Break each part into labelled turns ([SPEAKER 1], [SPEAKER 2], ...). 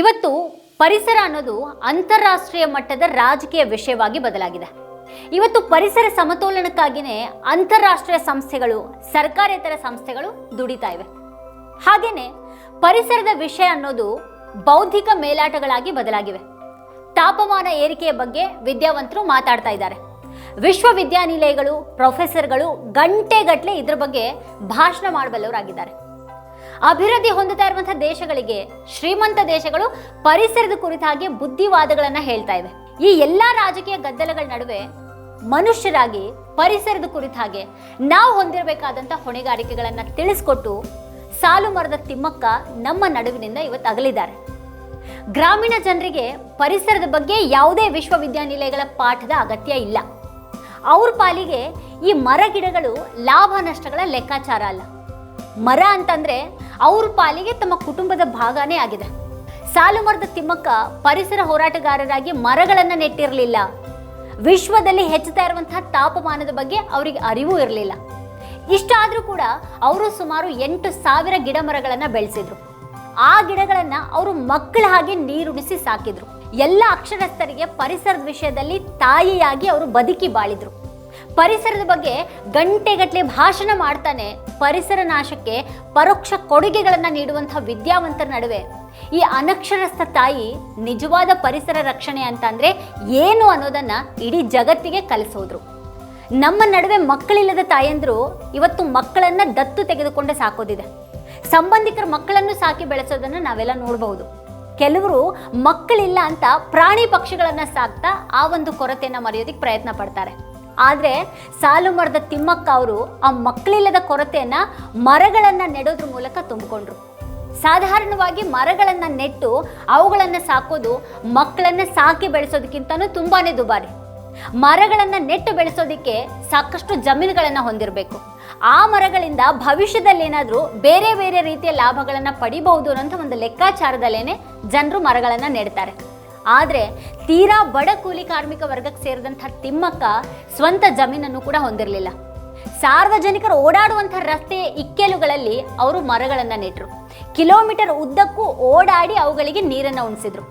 [SPEAKER 1] ಇವತ್ತು ಪರಿಸರ ಅನ್ನೋದು ಅಂತಾರಾಷ್ಟ್ರೀಯ ಮಟ್ಟದ ರಾಜಕೀಯ ವಿಷಯವಾಗಿ ಬದಲಾಗಿದೆ. ಇವತ್ತು ಪರಿಸರ ಸಮತೋಲನಕ್ಕಾಗಿಯೇ ಅಂತಾರಾಷ್ಟ್ರೀಯ ಸಂಸ್ಥೆಗಳು, ಸರ್ಕಾರೇತರ ಸಂಸ್ಥೆಗಳು ದುಡಿತಾ ಇವೆ. ಹಾಗೇನೆ ಪರಿಸರದ ವಿಷಯ ಅನ್ನೋದು ಬೌದ್ಧಿಕ ಮೇಲಾಟಗಳಾಗಿ ಬದಲಾಗಿವೆ. ತಾಪಮಾನ ಏರಿಕೆಯ ಬಗ್ಗೆ ವಿದ್ಯಾವಂತರು ಮಾತಾಡ್ತಾ ಇದ್ದಾರೆ. ವಿಶ್ವವಿದ್ಯಾನಿಲಯಗಳು, ಪ್ರೊಫೆಸರ್ಗಳು ಗಂಟೆಗಟ್ಟಲೆ ಇದ್ರ ಬಗ್ಗೆ ಭಾಷಣ ಮಾಡಬಲ್ಲವರಾಗಿದ್ದಾರೆ. ಅಭಿವೃದ್ಧಿ ಹೊಂದುತ್ತಾ ಇರುವಂತಹ ದೇಶಗಳಿಗೆ, ಶ್ರೀಮಂತ ದೇಶಗಳು ಪರಿಸರದ ಕುರಿತಾಗಿ ಬುದ್ಧಿವಾದಗಳನ್ನ ಹೇಳ್ತಾ ಇವೆ. ಈ ಎಲ್ಲಾ ರಾಜಕೀಯ ಗದ್ದಲಗಳ ನಡುವೆ ಮನುಷ್ಯರಾಗಿ ಪರಿಸರದ ಕುರಿತಾಗೆ ನಾವು ಹೊಂದಿರಬೇಕಾದಂಥ ಹೊಣೆಗಾರಿಕೆಗಳನ್ನ ತಿಳಿಸ್ಕೊಟ್ಟು ಸಾಲು ಮರದ ತಿಮ್ಮಕ್ಕ ನಮ್ಮ ನಡುವಿನಿಂದ ಇವತ್ತು ಅಗಲಿದ್ದಾರೆ. ಗ್ರಾಮೀಣ ಜನರಿಗೆ ಪರಿಸರದ ಬಗ್ಗೆ ಯಾವುದೇ ವಿಶ್ವವಿದ್ಯಾನಿಲಯಗಳ ಪಾಠದ ಅಗತ್ಯ ಇಲ್ಲ. ಅವ್ರ ಪಾಲಿಗೆ ಈ ಮರ ಗಿಡಗಳು ಲಾಭ ನಷ್ಟಗಳ ಲೆಕ್ಕಾಚಾರ ಅಲ್ಲ. ಮರ ಅಂತಂದ್ರೆ ಅವ್ರ ಪಾಲಿಗೆ ತಮ್ಮ ಕುಟುಂಬದ ಭಾಗನೇ ಆಗಿದೆ. ಸಾಲು ಮರದ ತಿಮ್ಮಕ್ಕ ಪರಿಸರ ಹೋರಾಟಗಾರರಾಗಿ ಮರಗಳನ್ನು ನೆಟ್ಟಿರಲಿಲ್ಲ. ವಿಶ್ವದಲ್ಲಿ ಹೆಚ್ಚುತ್ತಾ ಇರುವಂತಹ ತಾಪಮಾನದ ಬಗ್ಗೆ ಅವರಿಗೆ ಅರಿವು ಇರಲಿಲ್ಲ. ಇಷ್ಟಾದರೂ ಕೂಡ ಅವರು ಸುಮಾರು ಎಂಟು ಸಾವಿರ ಗಿಡ ಮರಗಳನ್ನು ಬೆಳೆಸಿದ್ರು. ಆ ಗಿಡಗಳನ್ನು ಅವರು ಮಕ್ಕಳ ಹಾಗೆ ನೀರುಣಿಸಿ ಸಾಕಿದ್ರು. ಎಲ್ಲ ಅಕ್ಷರಸ್ಥರಿಗೆ ಪರಿಸರದ ವಿಷಯದಲ್ಲಿ ತಾಯಿಯಾಗಿ ಅವರು ಬದುಕಿ ಬಾಳಿದ್ರು. ಪರಿಸರದ ಬಗ್ಗೆ ಗಂಟೆಗಟ್ಟಲೆ ಭಾಷಣ ಮಾಡ್ತಾನೆ. ಪರಿಸರ ನಾಶಕ್ಕೆ ಪರೋಕ್ಷ ಕೊಡುಗೆಗಳನ್ನು ನೀಡುವಂಥ ವಿದ್ಯಾವಂತರ ನಡುವೆ. ಈ ಅನಕ್ಷರಸ್ಥ ತಾಯಿ ನಿಜವಾದ ಪರಿಸರ ರಕ್ಷಣೆ ಅಂತಂದರೆ ಏನು ಅನ್ನೋದನ್ನು ಇಡೀ ಜಗತ್ತಿಗೆ ಕಲಿಸೋದ್ರು. ನಮ್ಮ ನಡುವೆ ಮಕ್ಕಳಿಲ್ಲದ ತಾಯಂದ್ರು ಇವತ್ತು ಮಕ್ಕಳನ್ನ ದತ್ತು ತೆಗೆದುಕೊಂಡೆ ಸಾಕೋದಿದೆ. ಸಂಬಂಧಿಕರ ಮಕ್ಕಳನ್ನು ಸಾಕಿ ಬೆಳೆಸೋದನ್ನ ನಾವೆಲ್ಲ ನೋಡಬಹುದು. ಕೆಲವರು ಮಕ್ಕಳಿಲ್ಲ ಅಂತ ಪ್ರಾಣಿ ಪಕ್ಷಿಗಳನ್ನು ಸಾಕ್ತಾ ಆ ಒಂದು ಕೊರತೆಯನ್ನು ಮರೆಯೋದಕ್ಕೆ ಪ್ರಯತ್ನ ಪಡ್ತಾರೆ. ಆದರೆ ಸಾಲು ಮರದ ತಿಮ್ಮಕ್ಕ ಅವರು ಆ ಮಕ್ಕಳಿಲ್ಲದ ಕೊರತೆಯನ್ನು ಮರಗಳನ್ನು ನೆಡೋದ್ರ ಮೂಲಕ ತುಂಬಿಕೊಂಡ್ರು. ಸಾಧಾರಣವಾಗಿ ಮರಗಳನ್ನು ನೆಟ್ಟು ಅವುಗಳನ್ನು ಸಾಕೋದು ಮಕ್ಕಳನ್ನ ಸಾಕಿ ಬೆಳೆಸೋದಕ್ಕಿಂತನೂ ತುಂಬಾನೇ ದುಬಾರಿ. ಮರಗಳನ್ನು ನೆಟ್ಟು ಬೆಳೆಸೋದಕ್ಕೆ ಸಾಕಷ್ಟು ಜಮೀನುಗಳನ್ನು ಹೊಂದಿರಬೇಕು. ಆ ಮರಗಳಿಂದ ಭವಿಷ್ಯದಲ್ಲಿ ಏನಾದರೂ ಬೇರೆ ಬೇರೆ ರೀತಿಯ ಲಾಭಗಳನ್ನ ಪಡಿಬಹುದು ಅನ್ನೋಂಥ ಒಂದು ಲೆಕ್ಕಾಚಾರದಲ್ಲೇನೆ ಜನರು ಮರಗಳನ್ನ ನೆಡ್ತಾರೆ. ಆದರೆ ತೀರಾ ಬಡ ಕೂಲಿ ಕಾರ್ಮಿಕ ವರ್ಗಕ್ಕೆ ಸೇರಿದಂಥ ತಿಮ್ಮಕ್ಕ ಸ್ವಂತ ಜಮೀನನ್ನು ಕೂಡ ಹೊಂದಿರಲಿಲ್ಲ. ಸಾರ್ವಜನಿಕರು ಓಡಾಡುವಂಥ ರಸ್ತೆಯ ಇಕ್ಕೆಲುಗಳಲ್ಲಿ ಅವರು ಮರಗಳನ್ನು ನೆಟ್ಟರು ಕಿಲೋಮೀಟರ್ ಉದ್ದಕ್ಕೂ ಓಡಾಡಿ ಅವುಗಳಿಗೆ ನೀರನ್ನು ಉಣಿಸಿದ್ರು.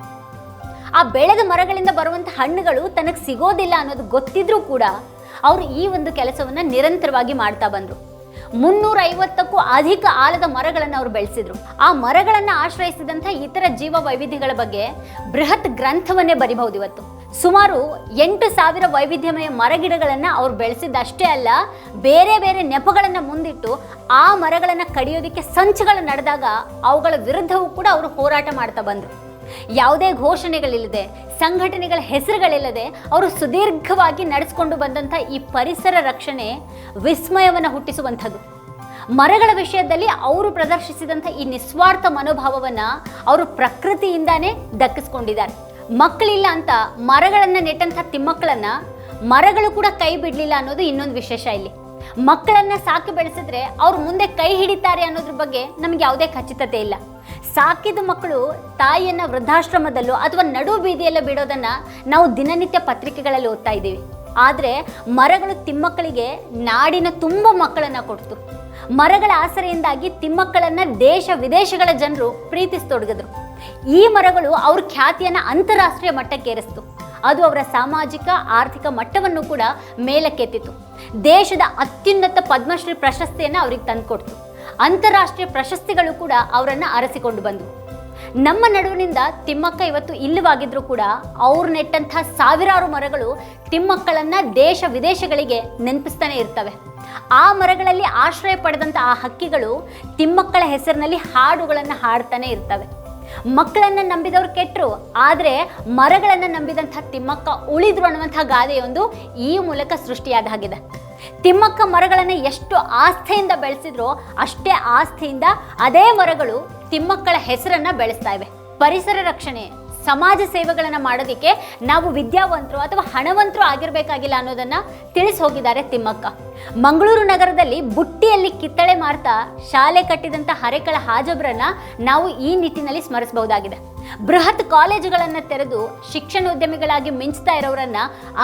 [SPEAKER 1] ಆ ಬೆಳೆದ ಮರಗಳಿಂದ ಬರುವಂಥ ಹಣ್ಣುಗಳು ತನಗೆ ಸಿಗೋದಿಲ್ಲ ಅನ್ನೋದು ಗೊತ್ತಿದ್ರೂ ಕೂಡ ಅವರು ಈ ಒಂದು ಕೆಲಸವನ್ನು ನಿರಂತರವಾಗಿ ಮಾಡ್ತಾ ಬಂದರು. ಮುನ್ನೂರ ಐವತ್ತಕ್ಕೂ ಅಧಿಕ ಆಲದ ಮರಗಳನ್ನು ಅವರು ಬೆಳೆಸಿದ್ರು. ಆ ಮರಗಳನ್ನು ಆಶ್ರಯಿಸಿದಂಥ ಇತರ ಜೀವ ವೈವಿಧ್ಯಗಳ ಬಗ್ಗೆ ಬೃಹತ್ ಗ್ರಂಥವನ್ನೇ ಬರಿಬಹುದು ಇವತ್ತು. ಸುಮಾರು ಎಂಟು ಸಾವಿರ ವೈವಿಧ್ಯಮಯ ಮರಗಿಡಗಳನ್ನು ಅವ್ರು ಬೆಳೆಸಿದ್ದಷ್ಟೇ ಅಲ್ಲ, ಬೇರೆ ಬೇರೆ ನೆಪಗಳನ್ನು ಮುಂದಿಟ್ಟು ಆ ಮರಗಳನ್ನು ಕಡಿಯೋದಕ್ಕೆ ಸಂಚುಗಳು ನಡೆದಾಗ ಅವುಗಳ ವಿರುದ್ಧವೂ ಕೂಡ ಅವರು ಹೋರಾಟ ಮಾಡ್ತಾ ಬಂದರು. ಯಾವುದೇ ಘೋಷಣೆಗಳಿಲ್ಲದೆ, ಸಂಘಟನೆಗಳ ಹೆಸರುಗಳಿಲ್ಲದೆ ಅವರು ಸುದೀರ್ಘವಾಗಿ ನಡೆಸ್ಕೊಂಡು ಬಂದಂಥ ಈ ಪರಿಸರ ರಕ್ಷಣೆ ವಿಸ್ಮಯವನ್ನು ಹುಟ್ಟಿಸುವಂಥದ್ದು. ಮರಗಳ ವಿಷಯದಲ್ಲಿ ಅವರು ಪ್ರದರ್ಶಿಸಿದಂಥ ಈ ನಿಸ್ವಾರ್ಥ ಮನೋಭಾವವನ್ನು ಅವರು ಪ್ರಕೃತಿಯಿಂದಾನೇ ದಕ್ಕಿಸ್ಕೊಂಡಿದ್ದಾರೆ. ಮಕ್ಕಳಿಲ್ಲ ಅಂತ ಮರಗಳನ್ನು ನೆಟ್ಟಂಥ ತಿಮ್ಮಕ್ಕಳನ್ನ ಮರಗಳು ಕೂಡ ಕೈ ಬಿಡಲಿಲ್ಲ ಅನ್ನೋದು ಇನ್ನೊಂದು ವಿಶೇಷ ಇಲ್ಲಿ. ಮಕ್ಕಳನ್ನ ಸಾಕಿ ಬೆಳೆಸಿದ್ರೆ ಅವ್ರು ಮುಂದೆ ಕೈ ಹಿಡಿತಾರೆ ಅನ್ನೋದ್ರ ಬಗ್ಗೆ ನಮ್ಗೆ ಯಾವುದೇ ಖಚಿತತೆ ಇಲ್ಲ. ಸಾಕಿದ ಮಕ್ಕಳು ತಾಯಿಯನ್ನ ವೃದ್ಧಾಶ್ರಮದಲ್ಲೋ ಅಥವಾ ನಡು ಬೀದಿಯಲ್ಲೇ ಬಿಡೋದನ್ನ ನಾವು ದಿನನಿತ್ಯ ಪತ್ರಿಕೆಗಳಲ್ಲಿ ಓದ್ತಾ ಇದ್ದೀವಿ. ಆದರೆ ಮರಗಳು ತಿಮ್ಮಕ್ಕಳಿಗೆ ನಾಡಿನ ತುಂಬ ಮಕ್ಕಳನ್ನ ಕೊಡ್ತು. ಮರಗಳ ಆಸರೆಯಿಂದಾಗಿ ತಿಮ್ಮಕ್ಕಳನ್ನು ದೇಶ ವಿದೇಶಗಳ ಜನರು ಪ್ರೀತಿಸ್ತೊಡಗಿದ್ರು. ಈ ಮರಗಳು ಅವ್ರ ಖ್ಯಾತಿಯನ್ನ ಅಂತಾರಾಷ್ಟ್ರೀಯ ಮಟ್ಟಕ್ಕೇರಿಸ್ತು ಅದು ಅವರ ಸಾಮಾಜಿಕ, ಆರ್ಥಿಕ ಮಟ್ಟವನ್ನು ಕೂಡ ಮೇಲಕ್ಕೆತ್ತಿತು ದೇಶದ ಅತ್ಯುನ್ನತ ಪದ್ಮಶ್ರೀ ಪ್ರಶಸ್ತಿಯನ್ನು ಅವ್ರಿಗೆ ತಂದುಕೊಡ್ತು. ಅಂತಾರಾಷ್ಟ್ರೀಯ ಪ್ರಶಸ್ತಿಗಳು ಕೂಡ ಅವರನ್ನು ಅರಸಿಕೊಂಡು ಬಂದವು ನಮ್ಮ ನಡುವಿನಿಂದ ತಿಮ್ಮಕ್ಕ ಇವತ್ತು ಇಲ್ಲವಾಗಿದ್ರು ಕೂಡ ಅವ್ರು ನೆಟ್ಟಂತಹ ಸಾವಿರಾರು ಮರಗಳು ತಿಮ್ಮಕ್ಕಳನ್ನ ದೇಶ ವಿದೇಶಗಳಿಗೆ ನೆನಪಿಸ್ತಾನೆ ಇರ್ತವೆ. ಆ ಮರಗಳಲ್ಲಿ ಆಶ್ರಯ ಪಡೆದಂಥ ಆ ಹಕ್ಕಿಗಳು ತಿಮ್ಮಕ್ಕಳ ಹೆಸರಿನಲ್ಲಿ ಹಾಡುಗಳನ್ನು ಹಾಡ್ತಾನೆ ಇರ್ತವೆ. ಮಕ್ಕಳನ್ನ ನಂಬಿದವರು ಕೆಟ್ಟರು ಆದರೆ ಮರಗಳನ್ನು ನಂಬಿದಂಥ ತಿಮ್ಮಕ್ಕ ಉಳಿದ್ರು ಅನ್ನುವಂಥ ಗಾದೆಯೊಂದು ಈ ಮೂಲಕ ಸೃಷ್ಟಿಯಾದ ಹಾಗಿದೆ ತಿಮ್ಮಕ್ಕ ಮರಗಳನ್ನು ಎಷ್ಟು ಆಸ್ಥೆಯಿಂದ ಬೆಳೆಸಿದ್ರೋ ಅಷ್ಟೇ ಆಸ್ಥೆಯಿಂದ ಅದೇ ಮರಗಳು ತಿಮ್ಮಕ್ಕಳ ಹೆಸರನ್ನು ಬೆಳೆಸ್ತಾ ಇವೆ. ಪರಿಸರ ರಕ್ಷಣೆ. ಸಮಾಜ ಸೇವೆಗಳನ್ನು ಮಾಡೋದಕ್ಕೆ ನಾವು ವಿದ್ಯಾವಂತರು ಅಥವಾ ಹಣವಂತರು ಆಗಿರಬೇಕಾಗಿಲ್ಲ ಅನ್ನೋದನ್ನು ತಿಳಿಸಿ ಹೋಗಿದ್ದಾರೆ ತಿಮ್ಮಕ್ಕ. ಮಂಗಳೂರು ನಗರದಲ್ಲಿ ಬುಟ್ಟಿಯಲ್ಲಿ ಕಿತ್ತಳೆ ಮಾರ್ತಾ ಶಾಲೆ ಕಟ್ಟಿದಂಥ ಹರೆಕಳ ಹಾಜಬ್ರನ್ನ ನಾವು ಈ ನಿಟ್ಟಿನಲ್ಲಿ ಸ್ಮರಿಸಬಹುದಾಗಿದೆ. ಬೃಹತ್ ಕಾಲೇಜುಗಳನ್ನು ತೆರೆದು ಶಿಕ್ಷಣೋದ್ಯಮಿಗಳಾಗಿ ಮಿಂಚ್ತಾ ಇರೋರನ್ನ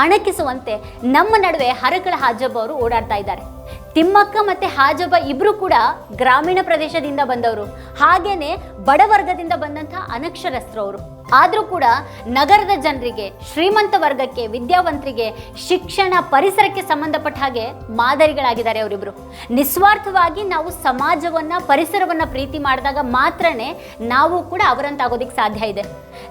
[SPEAKER 1] ಅಣಕಿಸುವಂತೆ ನಮ್ಮ ನಡುವೆ ಹರಕಳ ಹಾಜಬ್ ಅವರು ಓಡಾಡ್ತಾ ಇದ್ದಾರೆ. ತಿಮ್ಮಕ್ಕ ಮತ್ತೆ ಹಾಜಬ್ಬ ಇಬ್ರು ಕೂಡ ಗ್ರಾಮೀಣ ಪ್ರದೇಶದಿಂದ ಬಂದವರು. ಹಾಗೇನೆ ಬಡವರ್ಗದಿಂದ ಬಂದಂತಹ ಅನಕ್ಷರಸ್ಥರು ಅವರು. ಆದರೂ ಕೂಡ ನಗರದ ಜನರಿಗೆ, ಶ್ರೀಮಂತ ವರ್ಗಕ್ಕೆ, ವಿದ್ಯಾವಂತರಿಗೆ ಶಿಕ್ಷಣ ಪರಿಸರಕ್ಕೆ ಸಂಬಂಧಪಟ್ಟ ಹಾಗೆ ಮಾದರಿಗಳಾಗಿದ್ದಾರೆ ಅವರಿಬ್ರು. ನಿಸ್ವಾರ್ಥವಾಗಿ ನಾವು ಸಮಾಜವನ್ನು, ಪರಿಸರವನ್ನು ಪ್ರೀತಿ ಮಾಡಿದಾಗ ಮಾತ್ರನೇ ನಾವು ಕೂಡ ಅವರಂತಾಗೋದಕ್ಕೆ ಸಾಧ್ಯ ಇದೆ.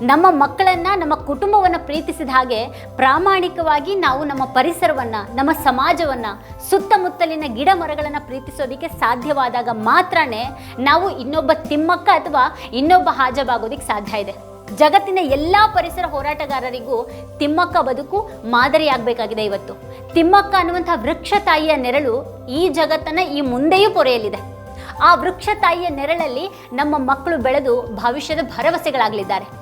[SPEAKER 1] ನಮ್ಮ ಮಕ್ಕಳನ್ನು, ನಮ್ಮ ಕುಟುಂಬವನ್ನು ಪ್ರೀತಿಸಿದ ಹಾಗೆ ಪ್ರಾಮಾಣಿಕವಾಗಿ ನಾವು ನಮ್ಮ ಪರಿಸರವನ್ನು, ನಮ್ಮ ಸಮಾಜವನ್ನು, ಸುತ್ತಮುತ್ತಲಿನ ಗಿಡ ಮರಗಳನ್ನು ಪ್ರೀತಿಸೋದಕ್ಕೆ ಸಾಧ್ಯವಾದಾಗ ಮಾತ್ರನೇ ನಾವು ಇನ್ನೊಬ್ಬ ತಿಮ್ಮಕ್ಕ ಅಥವಾ ಇನ್ನೊಬ್ಬ ಹಾಜಬಾಗೋದಕ್ಕೆ ಸಾಧ್ಯ ಇದೆ. ಜಗತ್ತಿನ ಎಲ್ಲ ಪರಿಸರ ಹೋರಾಟಗಾರರಿಗೂ ತಿಮ್ಮಕ್ಕ ಬದುಕು ಮಾದರಿಯಾಗಬೇಕಾಗಿದೆ ಇವತ್ತು. ತಿಮ್ಮಕ್ಕ ಅನ್ನುವಂಥ ವೃಕ್ಷ ತಾಯಿಯ ನೆರಳು ಈ ಜಗತ್ತನ್ನ ಈ ಮುಂದೆಯೂ ಪೊರೆಯಲಿದೆ. ಆ ವೃಕ್ಷ ತಾಯಿಯ ನೆರಳಲ್ಲಿ ನಮ್ಮ ಮಕ್ಕಳು ಬೆಳೆದು ಭವಿಷ್ಯದ ಭರವಸೆಗಳಾಗಲಿದ್ದಾರೆ.